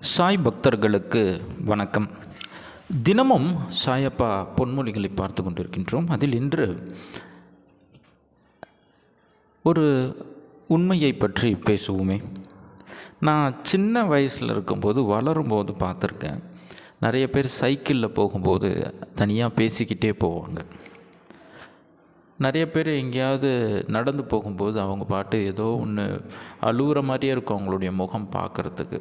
சாய் பக்தர்களுக்கு வணக்கம். தினமும் சாயப்பா பொன்மொழிகளை பார்த்து கொண்டிருக்கின்றோம். அதில் இன்று ஒரு உண்மையை பற்றி பேசுவோமே. நான் சின்ன வயசில் இருக்கும்போது வளரும்போது பார்த்துருக்கேன். நிறைய பேர் சைக்கிளில் போகும்போது தனியாக பேசிக்கிட்டே போவாங்க. நிறைய பேர் எங்கேயாவது நடந்து போகும்போது அவங்க பாட்டு ஏதோ ஒன்று அழுகுற மாதிரியே இருக்கும் அவங்களுடைய முகம் பார்க்குறதுக்கு.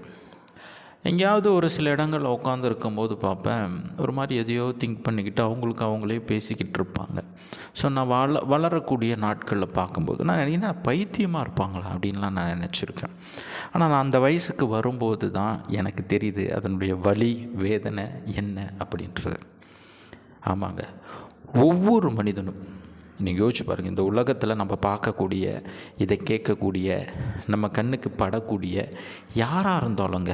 எங்கேயாவது ஒரு சில இடங்களில் உட்காந்து இருக்கும்போது பார்ப்பேன் ஒரு மாதிரி எதையோ திங்க் பண்ணிக்கிட்டு அவங்களுக்கு அவங்களே பேசிக்கிட்டு இருப்பாங்க. ஸோ நான் வள வளரக்கூடிய நாட்களில் பார்க்கும்போது நான் என்ன பைத்தியமாக இருப்பாங்களா அப்படின்லாம் நான் நினச்சிருக்கேன். ஆனால் நான் அந்த வயசுக்கு வரும்போது தான் எனக்கு தெரியுது அதனுடைய வலி வேதனை என்ன அப்படின்றது. ஆமாங்க. ஒவ்வொரு மனிதனும் நீங்கள் யோசிச்சு பாருங்கள் இந்த உலகத்தில் நம்ம பார்க்கக்கூடிய இதை கேட்கக்கூடிய நம்ம கண்ணுக்கு படக்கூடிய யாராக இருந்தாலுங்க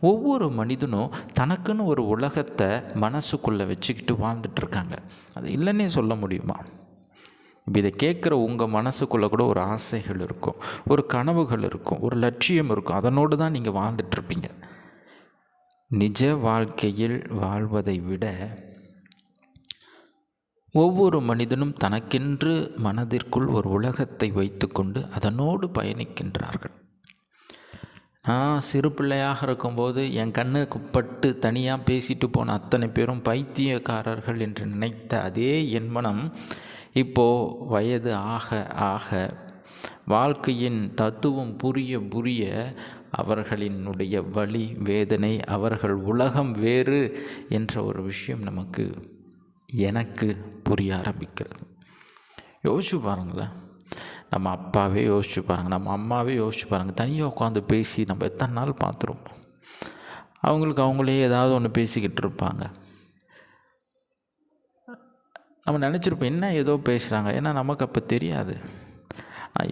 ஒவ்வொரு மனிதனும் தனக்குன்னு ஒரு உலகத்தை மனசுக்குள்ளே வச்சுக்கிட்டு வாழ்ந்துட்டுருக்காங்க. அது இல்லைன்னே சொல்ல முடியுமா? இப்போ இதை கேட்குற உங்கள் மனசுக்குள்ளே கூட ஒரு ஆசைகள் இருக்கும் ஒரு கனவுகள் இருக்கும் ஒரு லட்சியம் இருக்கும். அதனோடு தான் நீங்கள் வாழ்ந்துட்டுருப்பீங்க. நிஜ வாழ்க்கையில் வாழ்வதை விட ஒவ்வொரு மனிதனும் தனக்கென்று மனதிற்குள் ஒரு உலகத்தை வைத்துக்கொண்டு அதனோடு பயணிக்கின்றார்கள். நான் சிறு பிள்ளையாக இருக்கும்போது என் கண்ணுக்கு பட்டு தனியாக பேசிட்டு போன அத்தனை பேரும் பைத்தியக்காரர்கள் என்று நினைத்த அதே என் மனம் இப்போது வயது ஆக ஆக வாழ்க்கையின் தத்துவம் புரிய புரிய அவர்களினுடைய வழி வேதனை அவர்கள் உலகம் வேறு என்ற ஒரு விஷயம் நமக்கு எனக்கு புரிய ஆரம்பிக்கிறது. யோசிச்சு பாருங்களேன். நம்ம அப்பாவே யோசிச்சு பாருங்கள் நம்ம அம்மாவே யோசிச்சு பாருங்கள் தனியாக உட்காந்து பேசி நம்ம எத்தனை நாள் பார்த்துருப்போம். அவங்களுக்கு அவங்களே ஏதாவது ஒன்று பேசிக்கிட்டு இருப்பாங்க. நம்ம நினச்சிருப்போம் என்ன ஏதோ பேசுகிறாங்க ஏன்னா நமக்கு அப்போ தெரியாது.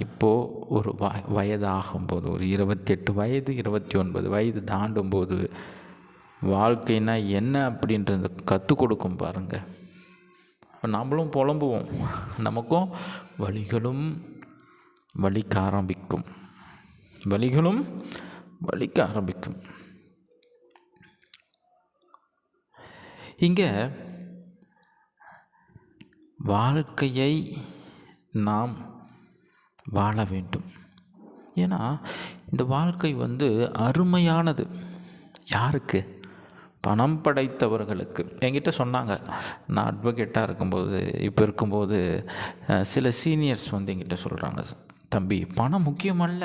இப்போது ஒரு வ வயது ஆகும்போது ஒரு இருபத்தெட்டு வயது இருபத்தி ஒன்பது வயது தாண்டும்போது வாழ்க்கைனா என்ன அப்படின்றத கற்றுக் கொடுக்கும் பாருங்கள் நம்மளும் புலம்புவோம். நமக்கும் வழிகளும் வலிக்க ஆரம்பிக்கும். வலிகளும் வலிக்க ஆரம்பிக்கும். இங்கே வாழ்க்கையை நாம் வாழ வேண்டும். ஏன்னா இந்த வாழ்க்கை வந்து அருமையானது. யாருக்கு? பணம் படைத்தவர்களுக்கு. என்கிட்ட சொன்னாங்க. நான் அட்வொகேட்டாக இருக்கும்போது இப்போ இருக்கும்போது சில சீனியர்ஸ் வந்து என்கிட்ட சொல்கிறாங்க தம்பி பணம் முக்கியமல்ல.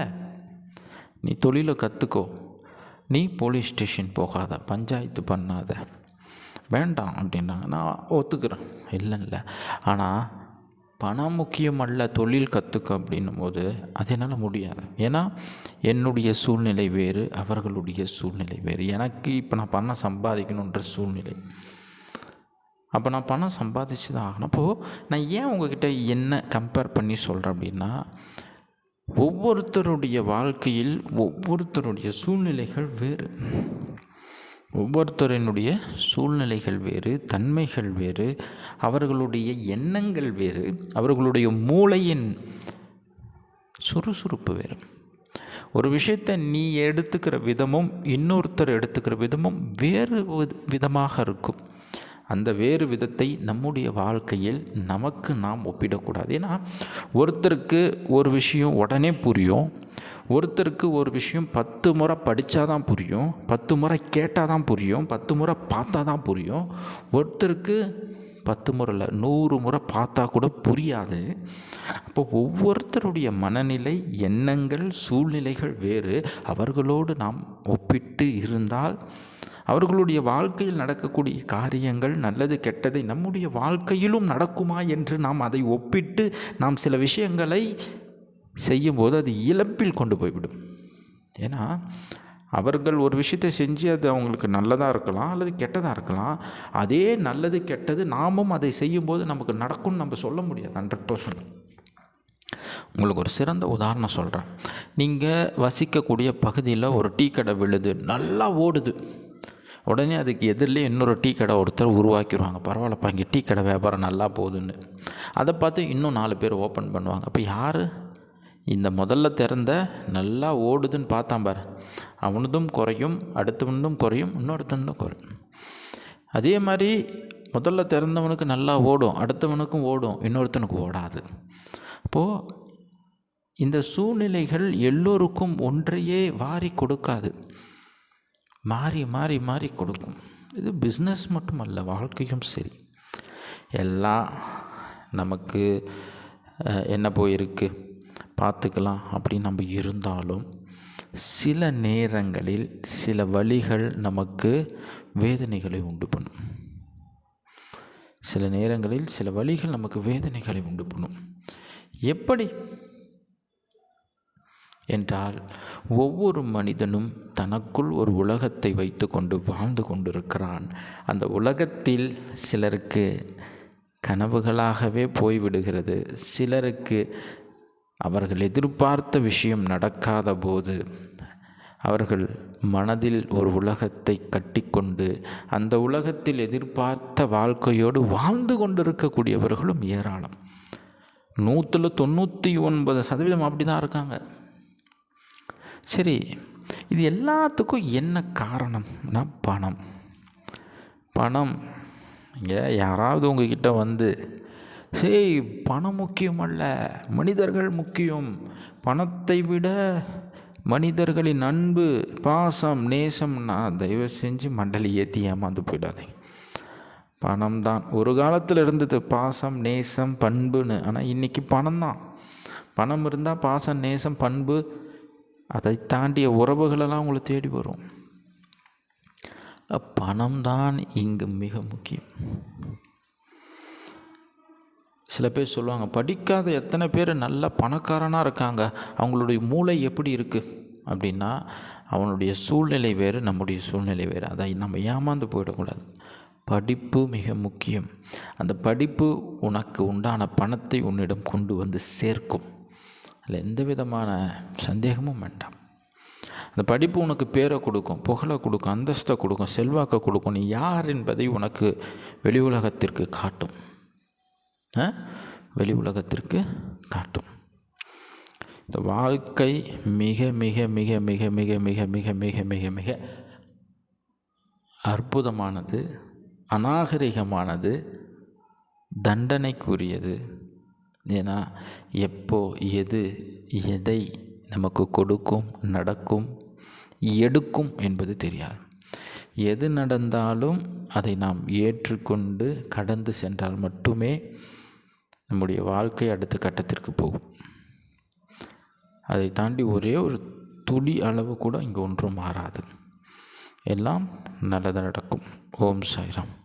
நீ தொழிலை கற்றுக்கோ நீ போலீஸ் ஸ்டேஷன் போகாத பஞ்சாயத்து பண்ணாத. வேண்டாம் அப்படின்னாங்க நான் ஒத்துக்கிறேன். இல்லை இல்லை ஆனால் பணம் முக்கியமல்ல தொழில் கற்றுக்க அப்படின்னும் போது அது என்னால் முடியாது. ஏன்னா என்னுடைய சூழ்நிலை வேறு அவர்களுடைய சூழ்நிலை வேறு. எனக்கு இப்போ நான் பணம் சம்பாதிக்கணுன்ற சூழ்நிலை. அப்போ நான் பணம் சம்பாதிச்சு தான் ஆகணும். அப்போது நான் ஏன் உங்ககிட்ட என்ன கம்பேர் பண்ணி சொல்கிறேன் அப்படின்னா ஒவ்வொருத்தருடைய வாழ்க்கையில் ஒவ்வொருத்தருடைய சூழ்நிலைகள் வேறு. ஒவ்வொருத்தரினுடைய சூழ்நிலைகள் வேறு தன்மைகள் வேறு அவர்களுடைய எண்ணங்கள் வேறு அவர்களுடைய மூளையின் சுறுசுறுப்பு வேறு. ஒரு விஷயத்தை நீ எடுத்துக்கிற விதமும் இன்னொருத்தர் எடுத்துக்கிற விதமும் வேறு விதமாக இருக்கும். அந்த வேறு விதத்தை நம்முடைய வாழ்க்கையில் நமக்கு நாம் ஒப்பிடக்கூடாது. ஏன்னா ஒருத்தருக்கு ஒரு விஷயம் உடனே புரியும் ஒருத்தருக்கு ஒரு விஷயம் பத்து முறை படித்தா தான் புரியும் பத்து முறை கேட்டால் தான் புரியும் பத்து முறை பார்த்தா தான் புரியும். ஒருத்தருக்கு பத்து முறை இல்லை நூறு முறை பார்த்தா கூட புரியாது. அப்போ ஒவ்வொருத்தருடைய மனநிலை எண்ணங்கள் சூழ்நிலைகள் வேறு. அவர்களோடு நாம் ஒப்பிட்டு இருந்தால் அவர்களுடைய வாழ்க்கையில் நடக்கக்கூடிய காரியங்கள் நல்லது கெட்டதை நம்முடைய வாழ்க்கையிலும் நடக்குமா என்று நாம் அதை ஒப்பிட்டு நாம் சில விஷயங்களை செய்யும்போது அது இழப்பில் கொண்டு போய்விடும். ஏன்னா அவர்கள் ஒரு விஷயத்தை செஞ்சு அது அவங்களுக்கு நல்லதாக இருக்கலாம் அல்லது கெட்டதாக இருக்கலாம். அதே நல்லது கெட்டது நாமும் அதை செய்யும்போது நமக்கு நடக்கும்னு நம்ம சொல்ல முடியாது ஹண்ட்ரட் பர்சன்ட் உங்களுக்கு ஒரு சிறந்த உதாரணம் சொல்கிறேன் நீங்கள் வசிக்கக்கூடிய பகுதியில் ஒரு டீ கடை விழுது நல்லா ஓடுது. உடனே அதுக்கு எதிரிலே இன்னொரு டீ கடை ஒருத்தர் உருவாக்கிடுவாங்க பரவாயில்லப்பா இங்கே டீ கடை வியாபாரம் நல்லா போகுதுன்னு. அதை பார்த்து இன்னும் நாலு பேர் ஓப்பன் பண்ணுவாங்க. அப்போ யார்? இந்த முதல்ல திறந்த நல்லா ஓடுதுன்னு பார்த்தான் பாரு. அவனதும் குறையும் அடுத்தவனதும் குறையும் இன்னொருத்தனும் குறையும். அதே மாதிரி முதல்ல திறந்தவனுக்கு நல்லா ஓடும் அடுத்தவனுக்கும் ஓடும் இன்னொருத்தனுக்கு ஓடாது. அப்போது இந்த சூழ்நிலைகள் எல்லோருக்கும் ஒன்றையே வாரி கொடுக்காது. மாறி மாறி மாறி கொடுக்கும். இது பிஸ்னஸ் மட்டுமல்ல வாழ்க்கையும் சரி. எல்லாம் நமக்கு என்ன போயிருக்கு? பார்த்துக்கலாம். அப்படின்னு நம்ம இருந்தாலும் சில நேரங்களில் சில வழிகள் நமக்கு வேதனைகளை உண்டு பண்ணும். சில நேரங்களில் சில வழிகள் நமக்கு வேதனைகளை உண்டு பண்ணும். எப்படி? என்றால் ஒவ்வொரு மனிதனும் தனக்குள் ஒரு உலகத்தை வைத்து கொண்டு வாழ்ந்து கொண்டிருக்கிறான். அந்த உலகத்தில் சிலருக்கு கனவுகளாகவே போய்விடுகிறது. சிலருக்கு அவர்கள் எதிர்பார்த்த விஷயம் நடக்காத போது அவர்கள் மனதில் ஒரு உலகத்தை கட்டிக்கொண்டு அந்த உலகத்தில் எதிர்பார்த்த வாழ்க்கையோடு வாழ்ந்து கொண்டிருக்கக்கூடியவர்களும் ஏராளம். நூற்றில் தொண்ணூற்றி ஒன்பது சதவீதம் அப்படி தான் இருக்காங்க. சரி இது எல்லாத்துக்கும் என்ன காரணம்னா பணம்? பணம். இங்கே யாராவது உங்ககிட்ட வந்து சரி பணம் முக்கியமல்ல மனிதர்கள் முக்கியம். பணத்தை விட மனிதர்களின் அன்பு பாசம் நேசம்னா தயவு செஞ்சு மண்டலி ஏற்றி ஏமாந்து போயிடாதீங்க. பணம் தான். ஒரு காலத்தில் இருந்தது பாசம் நேசம் பண்புன்னு. ஆனால் இன்றைக்கி பணம் தான். பணம் இருந்தால் பாசம் நேசம் பண்பு அதை தாண்டிய உறவுகளெல்லாம் உங்களை தேடி வரும். பணம் தான் இங்கு மிக முக்கியம். சில பேர் சொல்லுவாங்க படிக்காத எத்தனை பேர் நல்ல பணக்காரனாக இருக்காங்க. அவங்களுடைய மூளை எப்படி இருக்குது அப்படின்னா அவனுடைய சூழ்நிலை வேறு நம்முடைய சூழ்நிலை வேறு. அதை நம்ம ஏமாந்து போயிடக்கூடாது. படிப்பு மிக முக்கியம். அந்த படிப்பு உனக்கு உண்டான பணத்தை உன்னிடம் கொண்டு வந்து சேர்க்கும். அதில் எந்த விதமான சந்தேகமும் வேண்டாம். அந்த படிப்பு உனக்கு பேரை கொடுக்கும் புகழை கொடுக்கும் அந்தஸ்தை கொடுக்கும் செல்வாக்கை கொடுக்கும் நீ யார் என்பதை உனக்கு வெளி உலகத்திற்கு காட்டும். வெளி உலகத்திற்கு காட்டும். இந்த வாழ்க்கை மிக மிக மிக மிக மிக மிக மிக மிக மிக மிக அற்புதமானது அநாகரிகமானது தண்டனைக்குரியது. ஏன்னா எப்போ எது எதை நமக்கு கொடுக்கும் நடக்கும் எடுக்கும் என்பது தெரியாது. எது நடந்தாலும் அதை நாம் ஏற்றுக்கொண்டு கடந்து சென்றால் மட்டுமே நம்முடைய வாழ்க்கை அடுத்த கட்டத்திற்கு போகும். அதை தாண்டி ஒரே ஒரு துளி அளவு கூட இங்கே ஒன்றும் மாறாது. எல்லாம் நல்லது நடக்கும். ஓம் சாய்ராம்.